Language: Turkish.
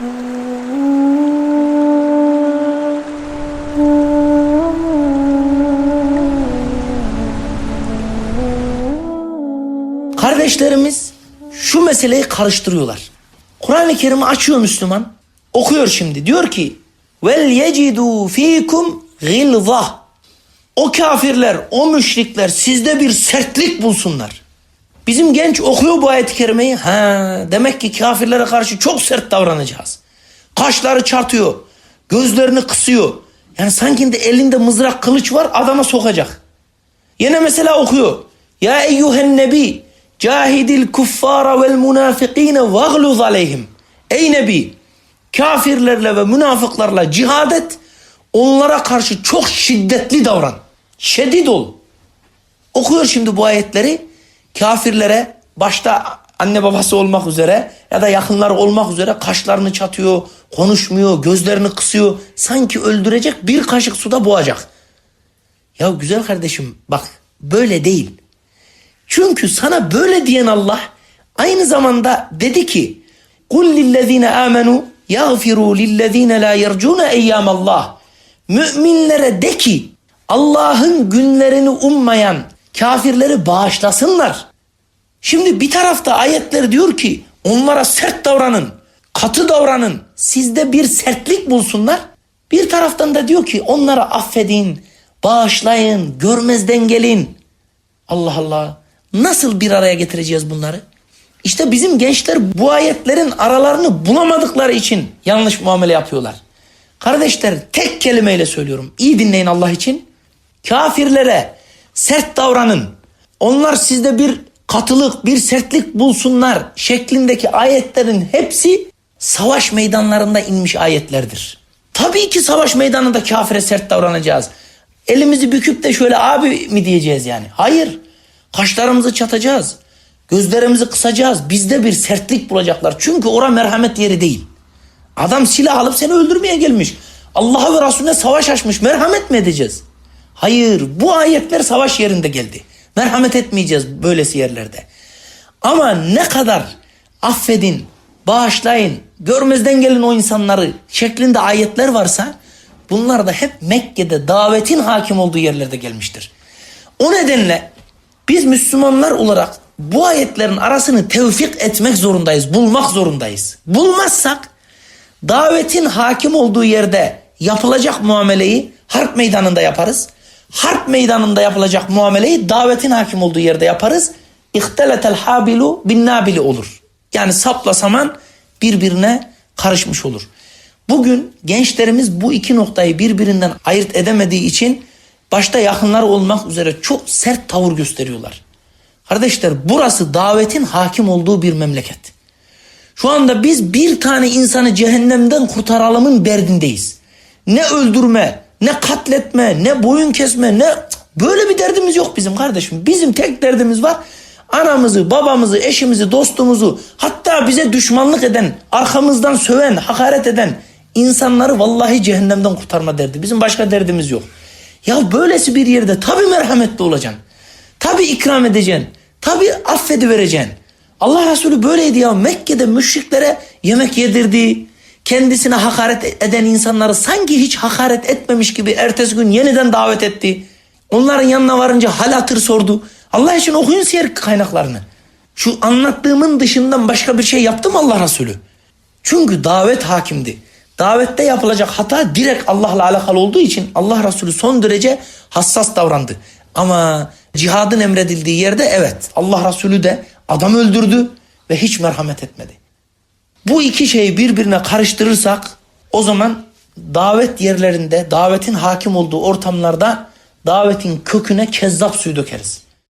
Kardeşlerimiz şu meseleyi karıştırıyorlar. Kur'an-ı Kerim'i açıyor Müslüman. Okuyor şimdi. Diyor ki vel yecidu fikum gilza. O kafirler, o müşrikler sizde bir sertlik bulsunlar. Bizim genç okuyor bu ayet-i kerimeyi. Ha, demek ki kafirlere karşı çok sert davranacağız. Kaşları çarpıyor. Gözlerini kısıyor. Yani sanki de elinde mızrak kılıç var adama sokacak. Yine mesela okuyor. Ya eyyuhen nebi cahidil kuffara vel munafikine vagluz aleyhim. Ey nebi kafirlerle ve münafıklarla cihad et. Onlara karşı çok şiddetli davran. Şedid ol. Okuyor şimdi bu ayetleri kafirlere başta anne babası olmak üzere ya da yakınları olmak üzere kaşlarını çatıyor, konuşmuyor, gözlerini kısıyor. Sanki öldürecek bir kaşık suda boğacak. Ya güzel kardeşim bak böyle değil. Çünkü sana böyle diyen Allah aynı zamanda dedi ki Kul lillezine amenu yaghfiru lillezine la yercuna eyyamallah. Müminlere de ki Allah'ın günlerini ummayan kafirleri bağışlasınlar. Şimdi bir tarafta ayetler diyor ki onlara sert davranın, katı davranın, sizde bir sertlik bulsunlar. Bir taraftan da diyor ki onlara affedin, bağışlayın, görmezden gelin. Allah Allah. Nasıl bir araya getireceğiz bunları? İşte bizim gençler bu ayetlerin aralarını bulamadıkları için yanlış muamele yapıyorlar. Kardeşler tek kelimeyle söylüyorum. İyi dinleyin Allah için. Kafirlere sert davranın. Onlar sizde bir katılık, bir sertlik bulsunlar şeklindeki ayetlerin hepsi savaş meydanlarında inmiş ayetlerdir. Tabii ki savaş meydanında kafire sert davranacağız. Elimizi büküp de şöyle abi mi diyeceğiz yani? Hayır. Kaşlarımızı çatacağız. Gözlerimizi kısacağız. Bizde bir sertlik bulacaklar. Çünkü ora merhamet yeri değil. Adam silah alıp seni öldürmeye gelmiş. Allah'a ve Resulüne savaş açmış. Merhamet mi edeceğiz? Hayır. Bu ayetler savaş yerinde geldi. Merhamet etmeyeceğiz böylesi yerlerde. Ama ne kadar affedin, bağışlayın, görmezden gelin o insanları şeklinde ayetler varsa bunlar da hep Mekke'de davetin hakim olduğu yerlerde gelmiştir. O nedenle biz Müslümanlar olarak bu ayetlerin arasını tevfik etmek zorundayız, bulmak zorundayız. Bulmazsak davetin hakim olduğu yerde yapılacak muameleyi harp meydanında yaparız. Harp meydanında yapılacak muameleyi davetin hakim olduğu yerde yaparız. İhteletel habilu bin nabili olur. Yani sapla saman birbirine karışmış olur. Bugün gençlerimiz bu iki noktayı birbirinden ayırt edemediği için başta yakınlar olmak üzere çok sert tavır gösteriyorlar. Kardeşler burası davetin hakim olduğu bir memleket. Şu anda biz bir tane insanı cehennemden kurtaralımın derdindeyiz. Ne öldürme, ne katletme, ne boyun kesme, ne böyle bir derdimiz yok bizim kardeşim. Bizim tek derdimiz var. Anamızı, babamızı, eşimizi, dostumuzu, hatta bize düşmanlık eden, arkamızdan söven, hakaret eden insanları vallahi cehennemden kurtarma derdi. Bizim başka derdimiz yok. Ya böylesi bir yerde tabi merhametli olacaksın. Tabi ikram edeceksin. Tabi affedivereceksin. Allah Resulü böyleydi ya. Mekke'de müşriklere yemek yedirdi. Kendisine hakaret eden insanları sanki hiç hakaret etmemiş gibi ertesi gün yeniden davet etti. Onların yanına varınca hal hatır sordu. Allah için okuyun siyer kaynaklarını. Şu anlattığımın dışından başka bir şey yaptı mı Allah Resulü? Çünkü davet hakimdi. Davette yapılacak hata direkt Allah'la alakalı olduğu için Allah Resulü son derece hassas davrandı. Ama cihadın emredildiği yerde evet Allah Resulü de adam öldürdü ve hiç merhamet etmedi. Bu iki şeyi birbirine karıştırırsak o zaman davet yerlerinde, davetin hakim olduğu ortamlarda davetin köküne kezzap suyu dökeriz.